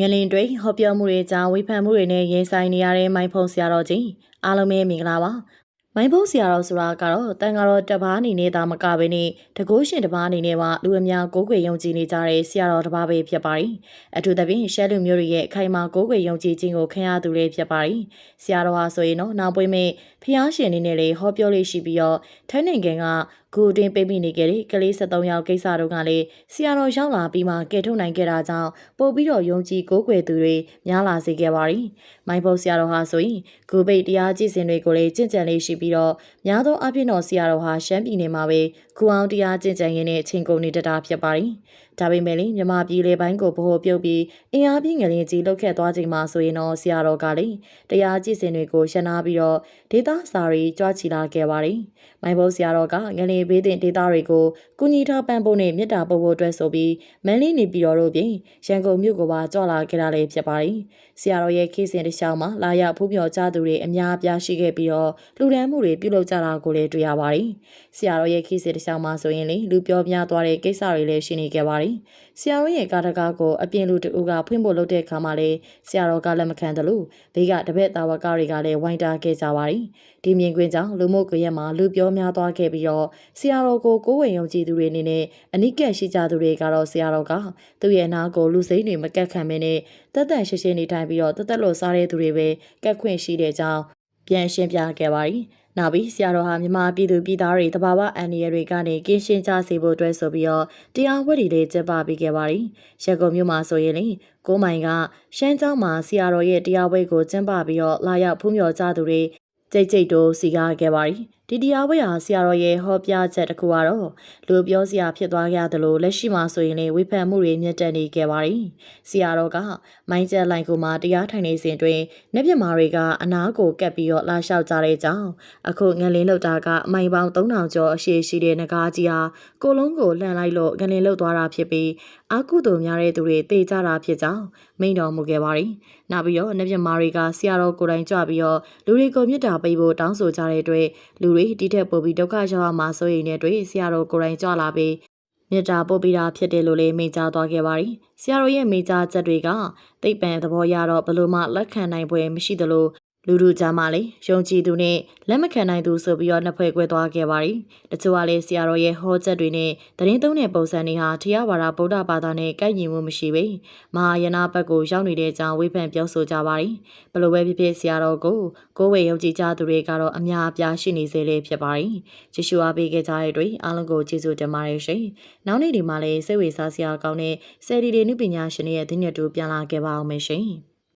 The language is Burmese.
ငလင်တွေဟောပြောမှုတွေကြောင့်ဝေဖန်မှုတွေနဲ့ရင်ဆိုင်နေရတဲ့မိုင်းဖုံဆရာတော်ကြီးအားလုံးပဲမင်္ဂလာပါ မိုင်းဖုံဆရာတော်ဆိုတာကတော့တန်ဃာတော်တစ်ပါးအနေနဲ့သာမကဘဲနဲ့တကုရှင်တစ်ပါးအနေနဲ့မှလူအများကိုးကွယ်ယုံကြည်နေကြတဲ့ဆရာတော်တစ်ပါးပဲဖြစ်ပါတယ်အထူးသဖြင့်ရှဲလူမျိုးတွေရဲ့အခိုင်အမာကိုးကွယ်ယုံကြည်ခြင်းကိုခံရသူလေးဖြစ်ပါတယ်ဆရာတော်ဟာဆိုရင်တော့နောက်ပွင့်မဲ့ဖျားရှင်အနေနဲ့လေဟောပြောလေးရှိပြီးတော့ထိုင်းနိုင်ငံကဂူအတွင်းပိတ်မိနေခဲ့တဲ့ကလေး73ယောက်ကိစ္စတို့ကလည်းဆရာတော်ရောက်လာပြီးမှကယ်ထုတ်နိုင်ခဲ့တာကြောင့်ပို့ပြီးတော့ယုံကြည်ကိုးကွယ်သူတွေများလာစေခဲ့ပါရီ။မိုင်းဘုတ်ဆရာတော်ဟာဆိုရင်ဂူပိတ်တရားကြည်စင်တွေကိုလည်းကြင်ကြံလေးရှိပြီးတော့များသောအားဖြင့်တော့ဆရာတော်ဟာရှမ်းပြည်နယ်မှာပဲ ဂူအောင်တရားကြင်ကြံရင်းနဲ့ချင်းကုန်နေတတာဖြစ်ပါရီ။ဒါပေမဲ့လည်းမြမပြည်လေပိုင်းကိုဗဟိုပြုတ်ပြီးအင်အားပြင်းငလင်ကြီးလှုပ်ခတ်သွားချိန်မှာဆိုရင်တော့ဆရာတော်ကလည်းတရားကြည်စင်တွေကိုရှင်းနာပြီးတော့ဒေတာစာရီကြွားချီလာခဲ့ပါတယ်။မိုင်းဘုတ်ဆရာတော်ကငလင်ဘေးတင်ဒေတာတွေကိုကုညီထောက်ပံ့ဖို့နဲ့မေတ္တာပို့ဖို့အတွက်ဆိုပြီးမန်းလေးနေပြည်တော်တို့ပြင်ရန်ကုန်မြို့ကိုပါကြွလာခဲ့တာလည်းဖြစ်ပါတယ်။ဆရာတော်ရဲ့ခေတ်စဉ်တစ်လျှောက်မှာလာရောက်ဖူးမြော်ကြသူတွေအများအပြားရှိခဲ့ပြီးတော့လူဒန်းမှုတွေပြုလုပ်ကြတာကိုလည်းတွေ့ရပါတယ်။ဆရာတော်ရဲ့ခေတ်စဉ်တစ်လျှောက်မှာဆိုရင်လေလူပြောများသွားတဲ့ကိစ္စတွေလည်းရှိနေခဲ့ပါတယ်။ဆရာတော်ရဲ့ကာတကားကိုအပြင်လူတူကဖွင့်ဖို့လုပ်တဲ့အခါမှာလည်းဆရာတော်ကလက်မခံတယ်လို့ဘေးကတပည့်တာဝကတွေကလည်းဝိုင်းတာခဲ့ကြပါတယ်။ဒီမြင်ကွင်းကြောင့်လူမှုကွန်ရက်မှာလူပြောများသွားခဲ့ပြီးတော့ဆရာတော်ကိုကိုယ်ဝင်ယုံကြည်သူတွေအနေနဲ့အနိကက်ရှိကြသူတွေကတော့ဆရာတော်ကသူ့ရဲ့နာကိုလူစိမ့်တွေမကက်ခံမင်းနဲ့တက်တက်ရှင်းရှင်းနေထိုင်ပြီးတော့တက်တက်လို့စားတဲ့သူတွေပဲကက်ခွင့်ရှိတဲ့ကြောင်းပြန်ရှင်းပြခဲ့ပါတယ်။ နောက်ပြီးဆရာတော်ဟာမြမပြည်သူပြည်သားတွေတဘာဝအန်ဒီရတွေကနေကင်းရှင်းကြစေဖို့အတွက်ဆိုပြီးတော့တရားဝတ်တွေလည်းကျင်းပပေးခဲ့ပါတယ်။ရန်ကုန်မြို့မှာဆိုရင်လေကိုမိုင်ကရှမ်းကျောင်းမှာဆရာတော်ရဲ့တရားဝဲကိုကျင်းပပြီးတော့လာရောက်ဖူးမြော်ကြသူတွေကြိတ်ကြိတ်တို့စီကားခဲ့ပါတယ်။ ဒီတရားဝဲဟာဆရာတော်ရဲ့ဟောပြချက်တစ်ခုကတော့လူပြောစရာဖြစ်သွားကြသလိုလက်ရှိမှာဆိုရင်လေဝေဖန်မှုတွေမြင့်တက်နေခဲ့ပါတယ်။ဆရာတော်ကမိုင်းကျက်လိုင်ကိုမှတရားထိုင်နေစဉ်တွင်နေပြမာတွေကအနားကိုကပ်ပြီးတော့လာလျှောက်ကြတဲ့ကြောင်းအခုငလင်းလောက်တာကမိုင်ပေါင်း3000ကျော်အရှိရှိတဲ့ငကားကြီးဟာကိုလုံးကိုလှန်လိုက်လို့ငလင်းလောက်သွားတာဖြစ်ပြီးအာကုသိုလ်များတဲ့သူတွေတေကြတာဖြစ်ကြောင်းမိန့်တော်မူခဲ့ပါတယ်။နောက်ပြီးတော့နေပြမာတွေကဆရာတော်ကိုယ်တိုင်ကြွပြီးတော့လူတွေကိုမြစ်တာပေးဖို့တောင်းဆိုကြတဲ့အတွက်လူတွေဒီထက်ပိုပြီးဒုက္ခရောက်ရမှာဆိုရင်လည်းတွေ့ဆရာတော်ကိုယ်တိုင်ကြွလာပြီးမေတ္တာပို့ပေးတာဖြစ်တယ်လို့လည်းမိန့်ကြားသွားခဲ့ပါတယ်။ဆရာတော်ရဲ့မိန့်ကြားချက်တွေကသိပ္ပံသဘောရတော့ဘလို့မှလက်ခံနိုင်ပွဲမရှိသလို လူလူကြားမှာလေယုံကြည်သူနဲ့လက်မခံနိုင်သူဆိုပြီးတော့နှစ်ဖွဲ့ကွဲသွားခဲ့ပါရီတချို့ကလည်းဆရာတော်ရဲ့ဟောချက်တွေနဲ့သတင်းသုံးတဲ့ပုံစံတွေဟာတရားဝါဒဗုဒ္ဓဘာသာနဲ့ကိုက်ညီမှုမရှိပေမဟာယနာဘက်ကိုရောက်နေတဲ့အကြောင်းဝေဖန်ပြောဆိုကြပါရီဘလို့ပဲဖြစ်ဖြစ်ဆရာတော်ကိုကိုယ်ဝေယုံကြည်ကြသူတွေကတော့အများအပြားရှိနေစေလေဖြစ်ပါရီယေရှုအားပေးခဲ့ကြတဲ့အတွက်အားလုံးကိုကျေးဇူးတင်ပါတယ်ရှင်နောက်နေ့ဒီမှာလည်းစိတ်ဝင်စားစရာကောင်းတဲ့ဆယ်ဒီတွေနုပညာရှင်တွေရဲ့သင်ညတ်တူပြန်လာခဲ့ပါအောင်မယ်ရှင်